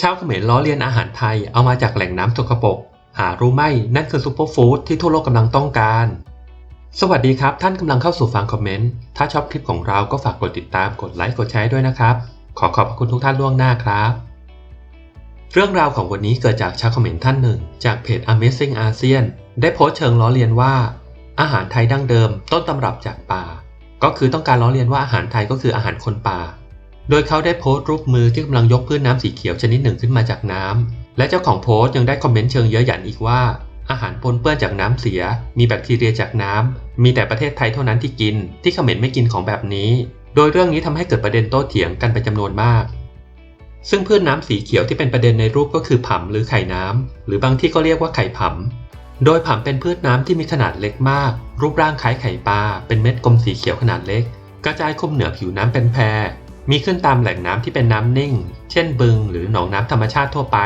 ชาวเขมรล้อเลียนอาหารไทยเอามาจากแหล่งน้ำสกปรกหารู้ไหมนั่นคือซูเปอร์ฟู้ดที่ทั่วโลกกำลังต้องการ สวัสดีครับ ท่านกำลังเข้าสู่ฟังคอมเมนต์ ถ้าชอบคลิปของเราก็ฝากกดติดตามกดไลค์กดแชร์ด้วยนะครับ ขอขอบพระคุณทุกท่านล่วงหน้าครับ เรื่องราวของวันนี้เกิดจากชาวเขมรท่านหนึ่ง จากเพจ Amazing ASEAN ได้โพสต์เชิงล้อเลียนว่า อาหารไทยดั้งเดิม ต้นตำรับจากป่า ก็คือต้องการล้อเลียนว่าอาหารไทยก็คืออาหารคนป่า โดยเขาได้โพสต์รูปมือที่กำลังยกพืชนน้ำสีเขียวชนิดหนึ่งขึ้นมาจากน้ำ และเจ้าของโพสต์ยังได้คอมเมนต์เชิงเย้ยหยันอีกว่า อาหารปนเปื้อนจากน้ำเสีย มีแบคทีเรียจากน้ำ มีแต่ประเทศไทยเท่านั้นที่กิน ที่เขมรไม่กินของแบบนี้ โดยเรื่องนี้ทำให้เกิดประเด็นโต้เถียงกันเป็นจำนวนมาก ซึ่งพืชน้ำสีเขียวที่เป็นประเด็นในรูปก็คือผำหรือไข่น้ำหรือบางที่ก็เรียกว่าไข่ผำโดยผำเป็นพืชน้ำที่มีขนาดเล็กมาก รูปร่างคล้ายไข่ปลา เป็นเม็ดกลมสีเขียวขนาดเล็ก กระจายคลุมเหนือผิวน้ำเป็นแพร มีขึ้นตามแหล่งน้ำที่เป็นน้ำนิ่ง เช่นบึงหรือหนองน้ำธรรมชาติทั่วไป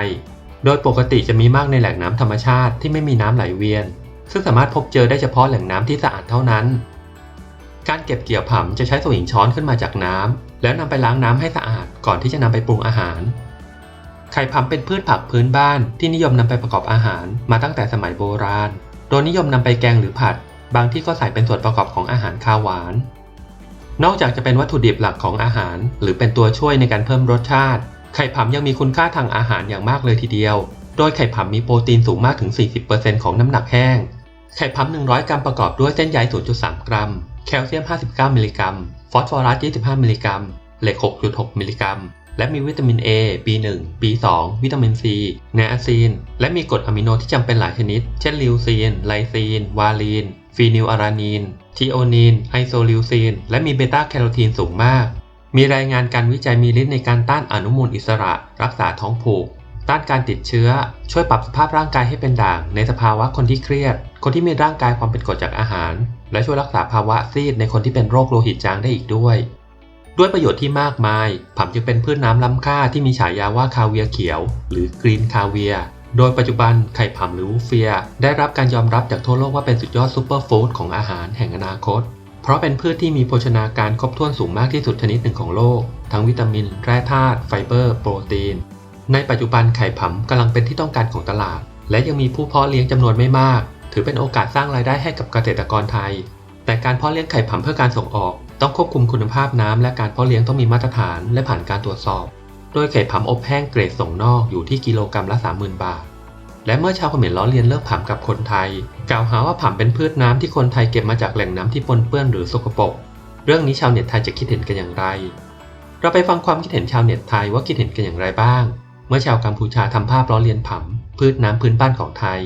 โดยปกติจะมีมากในแหล่งน้ำธรรมชาติที่ไม่มีน้ำไหลเวียน ซึ่งสามารถพบเจอได้เฉพาะแหล่งน้ำที่สะอาดเท่านั้น การเก็บเกี่ยวผำจะใช้สวิงช้อนขึ้นมาจากน้ำแล้วนำไปล้างน้ำให้สะอาดก่อนที่จะนำไปปรุงอาหาร ไข่ผำเป็นพืชผักพื้นบ้านที่นิยมนำไปประกอบอาหารมาตั้งแต่สมัยโบราณ โดยนิยมนำไปแกงหรือผัด บางที่ก็ใส่เป็นส่วนประกอบของอาหารคาวหวาน นอกจากจะเป็นวัตถุดิบหลักของอาหาร หรือเป็นตัวช่วยในการเพิ่มรสชาติ ไข่ผำยังมีคุณค่าทางอาหารอย่างมากเลยทีเดียว โดยไข่ผำมีโปรตีนสูงมากถึง 40%ของน้ำหนักแห้ง ไข่ผำ100 กรัมประกอบด้วยเส้นใย 0.3 กรัม แคลเซียม 59 มิลลิกรัม ฟอสฟอรัส 25 มิลลิกรัม เหล็ก 6.6 มิลลิกรัม และมีวิตามิน A B1 B2 วิตามิน C ไนอาซีน และมีกรดอะมิโนที่จำเป็นหลายชนิด เช่นลิวซีน ไลซีน วาลีน ฟีนิลอารานีน ทีโอนีน ไอโซลิวซีน และมีเบต้าแคโรทีนสูงมาก มีรายงานการวิจัยมีฤทธิ์ในการต้านอนุมูลอิสระ รักษาท้องผูก ต้านการติดเชื้อ ช่วยปรับสภาพร่างกายให้เป็นด่าง ในสภาวะคนที่เครียด คนที่มีร่างกายความเป็นกรดจากอาหาร และช่วยรักษาภาวะซีดในคนที่เป็นโรคโลหิตจางได้อีกด้วย ด้วยประโยชน์ที่มากมาย ผัมจึงเป็นพืชน้ำล้ำค่าที่มีฉายาว่าคาเวียเขียว หรือกรีนคาเวีย โดยปัจจุบันไข่ผำหรือวูเฟีย ได้รับการยอมรับจากทั่วโลกว่าเป็นสุดยอดซูเปอร์ฟู้ดของอาหารแห่งอนาคต เพราะเป็นพืชที่มีโภชนาการครบถ้วนสูงมากที่สุดชนิดหนึ่งของโลก ทั้งวิตามิน แร่ธาตุไฟเบอร์ โปรตีน ในปัจจุบันไข่ผำกำลังเป็นที่ต้องการของตลาด และยังมีผู้เพาะเลี้ยงจำนวนไม่มาก ถือเป็นโอกาสสร้างรายได้ให้กับเกษตรกรไทย แต่การเพาะเลี้ยงไข่ผำเพื่อการส่งออก ต้องควบคุมคุณภาพน้ำและการเพาะเลี้ยงต้องมีมาตรฐาน และผ่านการตรวจสอบ โดยไข่ผำอบแห้งเกรดส่งนอกอยู่ที่กิโลกรัมละ 30,000 บาท และเมื่อชาวเขมรล้อเลียนเรื่องผำกับคนไทย กล่าวหาว่าผำเป็นพืชน้ำที่คนไทยเก็บมาจากแหล่งน้ำที่ปนเปื้อนหรือสกปรก เรื่องนี้ชาวเน็ตไทยจะคิดเห็นกันอย่างไร เราไปฟังความคิดเห็นชาวเน็ตไทยว่าคิดเห็นกันอย่างไรบ้าง เมื่อชาวกัมพูชาทำภาพล้อเลียนผำพืชน้ำพื้นบ้านของไทย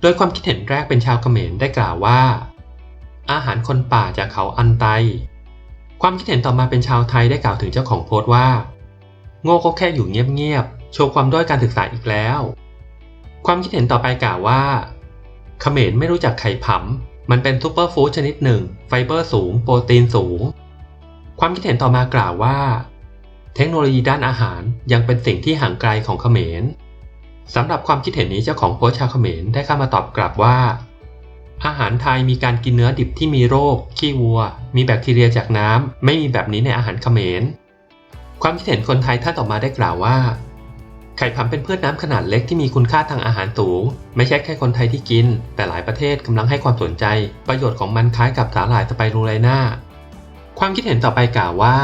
โดยความคิดเห็นแรกเป็นชาวเขมรได้กล่าวว่า อาหารคนป่าจากเขาอันไต ความคิดเห็นต่อมาเป็นชาวไทยได้กล่าวถึงเจ้าของโพสต์ว่า โง่ก็แค่อยู่เงียบๆ โชว์ความด้อยการศึกษาอีกแล้ว ความคิดเห็นต่อไปกล่าวว่าเขมรไม่รู้จักไข่ผำมันเป็นซูเปอร์ฟู้ดชนิดหนึ่ง ไฟเบอร์สูง โปรตีนสูง ความคิดเห็นต่อมากล่าวว่า เทคโนโลยีด้านอาหารยังเป็นสิ่งที่ห่างไกลของเขมรสำหรับความคิดเห็นนี้เจ้าของโพสต์ชาวเขมรได้เข้ามาตอบกลับว่า อาหารไทยมีการกินเนื้อดิบที่มีโรค ขี้วัว มีแบคทีเรียจากน้ำไม่มีแบบนี้ในอาหารเขมร ความคิดเห็นคนไทยท่านต่อมาได้กล่าวว่า ไข่ผำเป็นพืชน้ำขนาดเล็กที่มีคุณค่าทางอาหารสูง ไม่ใช่แค่คนไทยที่กิน แต่หลายประเทศกำลังให้ความสนใจ ประโยชน์ของมันคล้ายกับสาหร่ายสไปรูไลนาความคิดเห็นต่อไปกล่าวว่า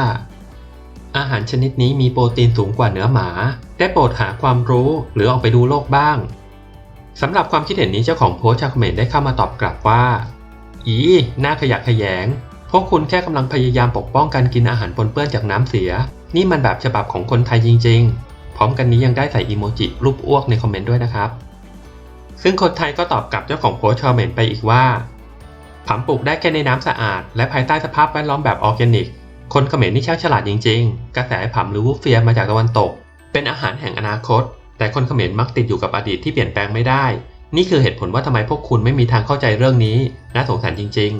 อาหารชนิดนี้มีโปรตีนสูงกว่าเนื้อหมา ได้โปรดหาความรู้หรือออกไปดูโลกบ้างสำหรับความคิดเห็นนี้เจ้าของโพสต์ชาวเขมรได้เข้ามาตอบกลับว่า อีหน่าขยะขยง พวกคุณแค่กำลังพยายามปกป้องการกินอาหารปนเปื้อนจากน้ำเสีย นี่มันแบบฉบับของคนไทยจริง ๆ พร้อมกันนี้ยังได้ใส่อีโมจิรูปอ้วกในคอมเมนต์ด้วยนะครับ ซึ่งคนไทยก็ตอบกลับเจ้าของโพสต์ชาวเมรไปอีกว่าผัมปลูกได้แค่ในน้ำสะอาด และภายใต้สภาพแวดล้อมแบบออร์แกนิก คนเขมรนี่ช่างฉลาดจริง ๆ กระแสผัมหรือวูฟเฟียมาจากตะวันตก เป็นอาหารแห่งอนาคต แต่คนเขมรมักติดอยู่กับอดีตที่เปลี่ยนแปลงไม่ได้ นี่คือเหตุผลว่าทำไมพวกคุณไม่มีทางเข้าใจเรื่องนี้ น่าสงสารจริง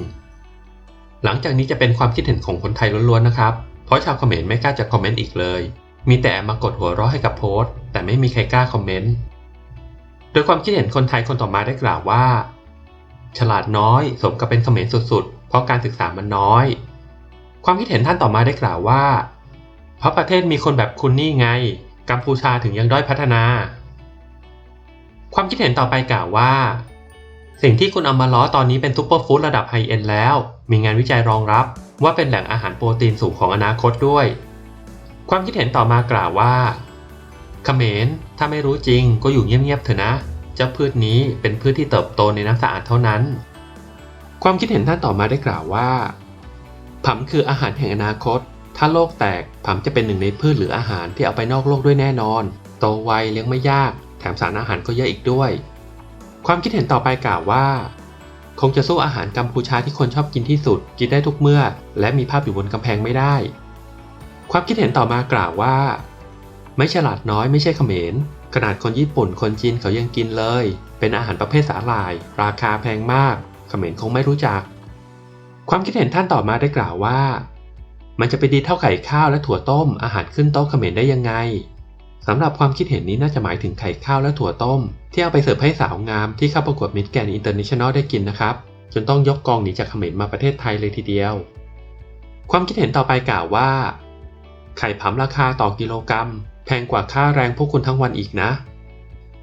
ๆ หลังจากนี้จะเป็นความคิดเห็นของคนไทยล้วนๆนะครับ เพราะชาวคอมเขมรไม่กล้าจะคอมเมนต์อีกเลย มีแต่มากดหัวเราะให้กับโพสต์ แต่ไม่มีใครกล้าคอมเมนต์ โดยความคิดเห็นคนไทยคนต่อมาได้กล่าวว่า ฉลาดน้อยสมกับเป็นเขมรสุดๆ เพราะการศึกษามันน้อย ความคิดเห็นท่านต่อมาได้กล่าวว่า เพราะประเทศมีคนแบบคุณนี่ไง กัมพูชาถึงยังด้อยพัฒนา ความคิดเห็นต่อไปกล่าวว่า สิ่งที่คุณเอามาล้อตอนนี้เป็นซุปเปอร์ฟู้ดระดับไฮเอ็นแล้ว มีงานวิจัยรองรับ ว่าเป็นแหล่งอาหารโปรตีนสูงของอนาคตด้วย ความคิดเห็นต่อมากล่าวว่าเขมรถ้าไม่รู้จริงก็อยู่เงียบๆเถอะนะ เจ้าพืชนี้เป็นพืชที่เติบโตในน้ำสะอาดเท่านั้น ความคิดเห็นท่านต่อมาได้กล่าวว่าผัมคืออาหารแห่งอนาคต ถ้าโลกแตกผัมจะเป็นหนึ่งในพืชหรืออาหารที่เอาไปนอกโลกด้วยแน่นอน โตไวเลี้ยงไม่ยาก แถมสารอาหารก็เยอะอีกด้วย ความคิดเห็นต่อไปกล่าวว่า คงจะสู้อาหารกัมพูชาที่คนชอบกินที่สุด กินได้ทุกเมื่อ และมีภาพอยู่บนกำแพงไม่ได้ ความคิดเห็นต่อมากล่าวว่า ไม่ฉลาดน้อยไม่ใช่เขมร ขนาดคนญี่ปุ่นคนจีนเขายังกินเลย เป็นอาหารประเภทสาหร่าย ราคาแพงมากเขมรคงไม่รู้จัก ความคิดเห็นท่านต่อมาได้กล่าวว่า มันจะไปดีเท่าไข่ข้าวและถั่วต้มอาหารขึ้นโต๊ะเขมรได้ยังไง สำหรับความคิดเห็นนี้น่าจะหมายถึงไข่ข้าวและถั่วต้ม ที่เอาไปเสิร์ฟให้สาวงามที่เข้าประกวดมิสแกรนอินเตอร์เนชั่นแนลได้กินนะครับ จนต้องยกกองหนีจากเขมรมาประเทศไทยเลยทีเดียว ความคิดเห็นต่อไปกล่าวว่า ไข่ผำราคาต่อกิโลกรัม แพงกว่าค่าแรงพวกคุณทั้งวันอีกนะ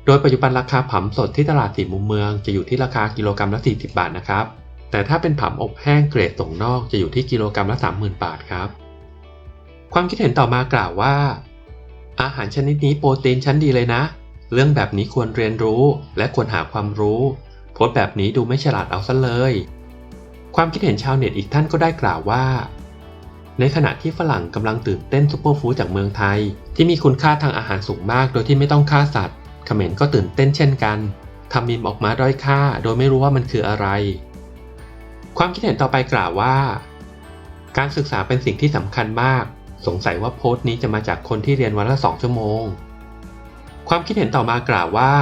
โดยปัจจุบันราคาผำสดที่ตลาดสี่มุมเมืองจะอยู่ที่ราคากิโลกรัมละ 40 บาทนะครับแต่ถ้าเป็นผำอบแห้งเกรดส่งนอกจะอยู่ที่กิโลกรัมละ 30,000 บาทครับ ความคิดเห็นต่อมากล่าวว่า อาหารชนิดนี้โปรตีนชั้นดีเลยนะ เรื่องแบบนี้ควรเรียนรู้และควรหาความรู้โพสต์แบบนี้ดูไม่ฉลาดเอาซะเลย ความคิดเห็นชาวเน็ตอีกท่านก็ได้กล่าวว่า ในขณะที่ฝรั่งกำลังตื่นเต้นซุปเปอร์ฟู้ดจากเมืองไทย ที่มีคุณค่าทางอาหารสูงมากโดยที่ไม่ต้องฆ่าสัตว์เขมรก็ตื่นเต้นเช่นกันทำมีมออกมาด้อยค่าโดยไม่รู้ว่ามันคืออะไร ความคิดเห็นต่อไปกล่าวว่า การศึกษาเป็นสิ่งที่สำคัญมาก สงสัยว่าโพสต์นี้จะมาจากคนที่เรียนวันละสองชั่วโมง ความคิดเห็นต่อมากล่าวว่า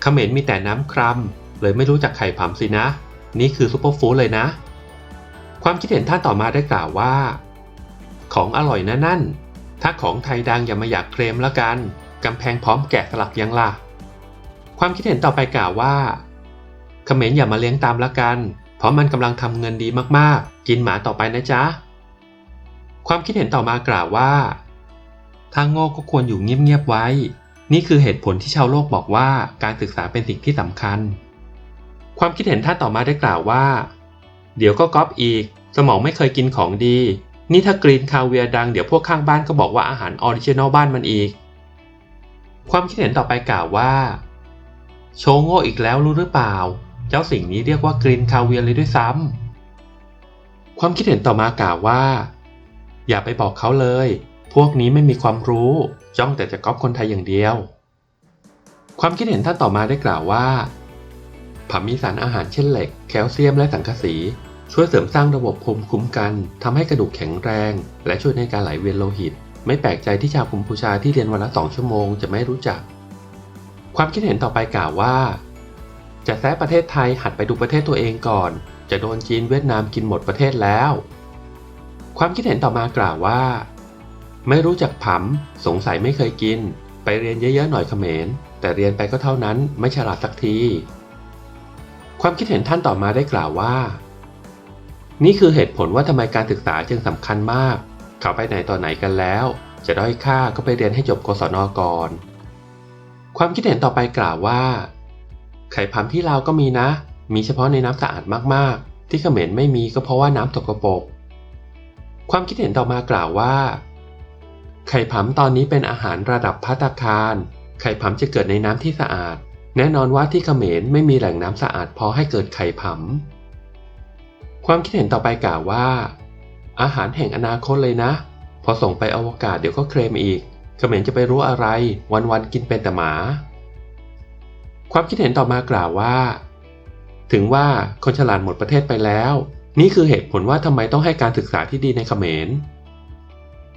เขมรมีแต่น้ำครัมเลยไม่รู้จักไข่ผำสินะ นี่คือซุปเปอร์ฟู้ดเลยนะ ความคิดเห็นท่านต่อมาได้กล่าวว่า ของอร่อยนะนั่น ถ้าของไทยดังอย่ามาอยากเคลมแล้วกันกำแพงพร้อมแกะสลักยังล่ะ ความคิดเห็นต่อไปกล่าวว่าเขมรอย่ามาเลี้ยงตามละกัน เพราะมันกำลังทำเงินดีมากๆ กินหมาต่อไปนะจ๊ะ ความคิดเห็นต่อมากล่าวว่าทางโง่ก็ควรอยู่เงียบๆไว้ นี่คือเหตุผลที่ชาวโลกบอกว่าการศึกษาเป็นสิ่งที่สำคัญ ความคิดเห็นท่านต่อมาได้กล่าวว่า เดี๋ยวก็ก๊อปอีก สมองไม่เคยกินของดี นี่ถ้ากรีนคาเวียดังเดี๋ยวพวกข้างบ้านก็บอกว่าอาหารออริจินอลบ้านมันอีก ความคิดเห็นต่อไปกล่าวว่า โชโง่อีกแล้วรู้หรือเปล่า เจ้าสิ่งนี้เรียกว่ากรีนคาเวียเลยด้วยซ้ำความคิดเห็นต่อมากล่าวว่า อย่าไปบอกเขาเลย พวกนี้ไม่มีความรู้ จ้องแต่จะก๊อปคนไทยอย่างเดียว ความคิดเห็นท่านต่อมาได้กล่าวว่าผัมมีสารอาหารเช่นเหล็ก แคลเซียมและสังกะสี ช่วยเสริมสร้างระบบภูมิคุ้มกันทำให้กระดูกแข็งแรง และช่วยในการไหลเวียนโลหิต ไม่แปลกใจที่ชาวกัมพูชาที่เรียนวันละสองชั่วโมงจะไม่รู้จัก ความคิดเห็นต่อไปกล่าวว่า จะแซะประเทศไทยหัดไปดูประเทศตัวเองก่อน จะโดนจีนเวียดนามกินหมดประเทศแล้ว ความคิดเห็นต่อมากล่าวว่า ไม่รู้จักผัมสงสัยไม่เคยกิน ไปเรียนเยอะๆหน่อยเขมร แต่เรียนไปก็เท่านั้นไม่ฉลาดสักที ความคิดเห็นท่านต่อมาได้กล่าวว่า นี่คือเหตุผลว่าทำไมการศึกษาจึงสำคัญมาก เขาไปไหนต่อไหนกันแล้ว จะด้อยค่าก็ไปเรียนให้จบกศนก่อนความคิดเห็นต่อไปกล่าวว่า ไข่พัมที่ลาวก็มีนะ มีเฉพาะในน้ำสะอาดมากๆ ที่เขมรไม่มีก็เพราะว่าน้ำตกปรก ความคิดเห็นต่อมากล่าวว่า ไข่ผำตอนนี้เป็นอาหารระดับพัตตาคาร ไข่ผำจะเกิดในน้ำที่สะอาด แน่นอนว่าที่เขมรไม่มีแหล่งน้ำสะอาดพอให้เกิดไข่ผำความคิดเห็นต่อไปกล่าวว่า อาหารแห่งอนาคตเลยนะ พอส่งไปอวกาศเดี๋ยวก็เคลมอีกเขมรจะไปรู้อะไร วันๆกินเป็นแต่หมา ความคิดเห็นต่อมากล่าวว่า ถึงว่าคนฉลาดหมดประเทศไปแล้ว นี่คือเหตุผลว่าทำไมต้องให้การศึกษาที่ดีในเขมร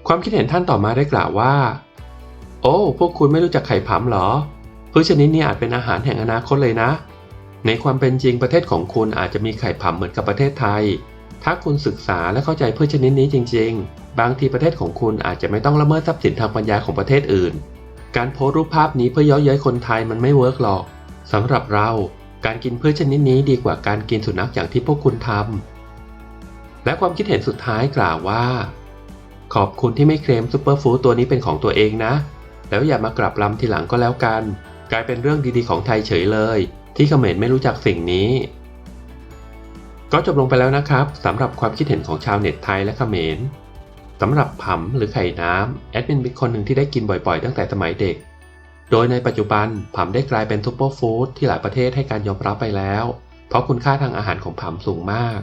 ความคิดเห็นท่านต่อมาได้กล่าวว่า โอ้ พวกคุณไม่รู้จักไข่ผำเหรอพืชชนิดนี้อาจเป็นอาหารแห่งอนาคตเลยนะ ในความเป็นจริงประเทศของคุณอาจจะมีไข่ผำเหมือนกับประเทศไทย ถ้าคุณศึกษาและเข้าใจพืชชนิดนี้จริง ๆ บางทีประเทศของคุณอาจจะไม่ต้องละเมิดทรัพย์สินทางปัญญาของประเทศอื่น การโพสรูปภาพนี้เพื่อย้อเย้ยคนไทยมันไม่เวิร์กหรอกสำหรับเรา การกินพืชชนิดนี้ดีกว่าการกินสุนัขอย่างที่พวกคุณทำ และความคิดเห็นสุดท้ายกล่าวว่า ขอบคุณที่ไม่เคลมซูเปอร์ฟู้ดตัวนี้เป็นของตัวเองนะ แล้วอย่ามากลับลำทีหลังก็แล้วกัน กลายเป็นเรื่องดีๆของไทยเฉยเลย ที่เขมรไม่รู้จักสิ่งนี้ ก็จบลงไปแล้วนะครับสำหรับความคิดเห็นของชาวเน็ตไทยและเขมรสำหรับผำหรือไข่น้ำแอดมินเป็นคนหนึ่งที่ได้กินบ่อยๆ ตั้งแต่สมัยเด็ก โดยในปัจจุบันผำได้กลายเป็นซุปเปอร์ฟู้ดที่หลายประเทศให้การยอมรับไปแล้ว เพราะคุณค่าทางอาหารของผำสูงมาก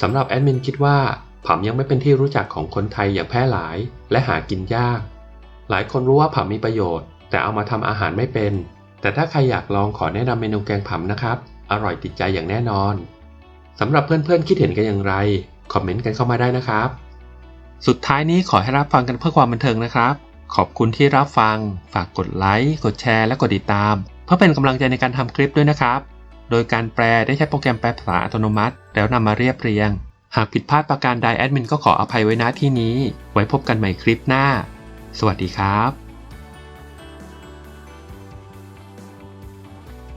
สำหรับแอดมินคิดว่าผำยังไม่เป็นที่รู้จักของคนไทยอย่างแพร่หลาย และหากินยาก หลายคนรู้ว่าผำมีประโยชน์ แต่เอามาทำอาหารไม่เป็น แต่ถ้าใครอยากลองขอแนะนำเมนูแกงผำนะครับ อร่อยติดใจอย่างแน่นอนสำหรับเพื่อนๆคิดเห็นกันอย่างไร คอมเมนต์กันเข้ามาได้นะครับ สุดท้ายนี้ขอให้รับฟังกันเพื่อความบันเทิงนะครับ ขอบคุณที่รับฟัง ฝากกดไลค์ กดแชร์ และกดติดตาม เพื่อเป็นกำลังใจในการทำคลิปด้วยนะครับ โดยการแปลได้ใช้โปรแกรมแปลภาษาอัตโนมัติ แล้วนำมาเรียบเรียง หากผิดพลาดประการใดแอดมินก็ขออภัยไว้ณที่นี้ ไว้พบกันใหม่คลิปหน้า สวัสดีครับ